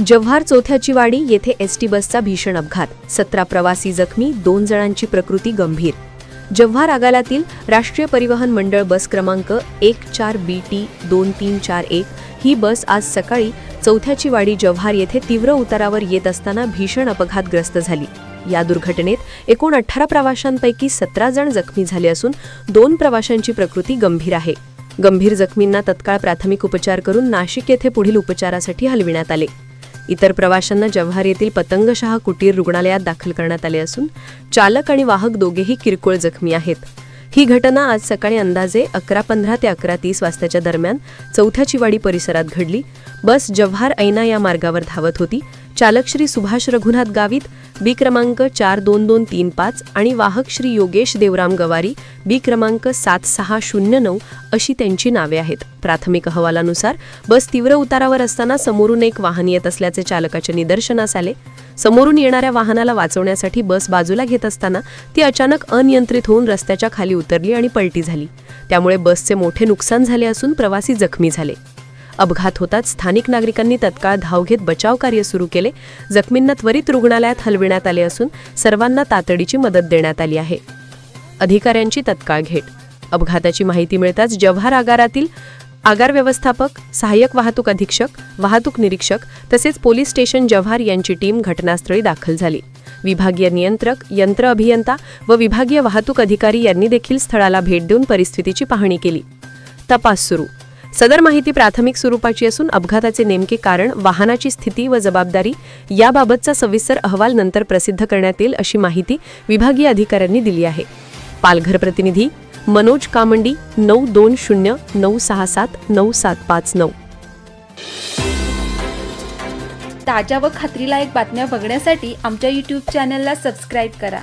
जव्हार चौथ्याची वाडी येथे S T बसचा भीषण अपघात. सतरा प्रवासी जखमी दोन जणांची प्रकृती गंभीर. जव्हार आगालातील राष्ट्रीय परिवहन मंडळ बस क्रमांक एक चार बी टी दोन तीन चार एक ही बस आज सकाळी चौथ्याची वाडी जव्हार येथे तीव्र उतारावर येत असताना भीषण अपघातग्रस्त झाली. या दुर्घटनेत एकूण अठरा प्रवाशांपैकी सतरा जण जखमी झाले असून दोन प्रवाशांची प्रकृती गंभीर आहे. गंभीर जखमींना तत्काळ प्राथमिक उपचार करून नाशिक येथे पुढील उपचारासाठी हलविण्यात आले. इतर प्रवाशांना जव्हार येथील पतंगशहा कुटीर रुग्णालयात दाखल करण्यात आले असून चालक आणि वाहक दोघेही किरकोळ जखमी आहेत. ही घटना आज सकाळी अंदाजे अकरा पंधरा ते अकरा तीस वाजताच्या दरम्यान चौथ्या चिवाडी परिसरात घडली. बस जव्हार ऐना या मार्गावर धावत होती. चालक श्री सुभाष रघुनाथ गावित बी क्रमांक चार दोन दोन तीन पाच आणि वाहक श्री योगेश देवराम गवारी बी क्रमांक सात सहा शून्य नऊ अशी त्यांची नावे आहेत. प्राथमिक अहवालानुसार बस तीव्र उतारावर असताना समोरून एक वाहन येत असल्याचे चालकाच्या निदर्शनास आले. समोरून येणाऱ्या वाहनाला वाचवण्यासाठी बस बाजूला घेत असताना ती अचानक अनियंत्रित होऊन रस्त्याच्या खाली उतरली आणि पलटी झाली. त्यामुळे बसचे मोठे नुकसान झाले असून प्रवासी जखमी झाले. अपघात होताच स्थानिक नागरिकांनी तत्काळ धाव घेत बचाव कार्य सुरू केले. जखमींना त्वरित रुग्णालयात हलविण्यात आले असून सर्वांना तातडीची मदत देण्यात आली आहे. अधिकाऱ्यांची तत्काळ घेट. अपघाताची माहिती मिळताच जव्हार आगारातील आगार व्यवस्थापक सहाय्यक वाहतूक अधीक्षक वाहतूक निरीक्षक तसेच पोलीस स्टेशन जव्हार यांची टीम घटनास्थळी दाखल झाली. विभागीय नियंत्रक यंत्र अभियंता व विभागीय वाहतूक अधिकारी यांनी देखील स्थळाला भेट देऊन परिस्थितीची पाहणी केली. तपास सुरू. सदर माहिती प्राथमिक स्वरूपाची असून अपघाताचे नेमके कारण वाहनाची स्थिती व जबाबदारी याबाबतचा सविस्तर अहवाल नंतर प्रसिद्ध करण्यात येईल अशी माहिती विभागीय अधिकाऱ्यांनी दिली आहे. पालघर प्रतिनिधी मनोज कामंडी नऊ दोन शून्य नऊ सहा सात नऊ सात पाच नऊ. ताज्या व खात्रीलायक बातम्या बघण्यासाठी आमच्या यूट्यूब चॅनलला सबस्क्राईब करा.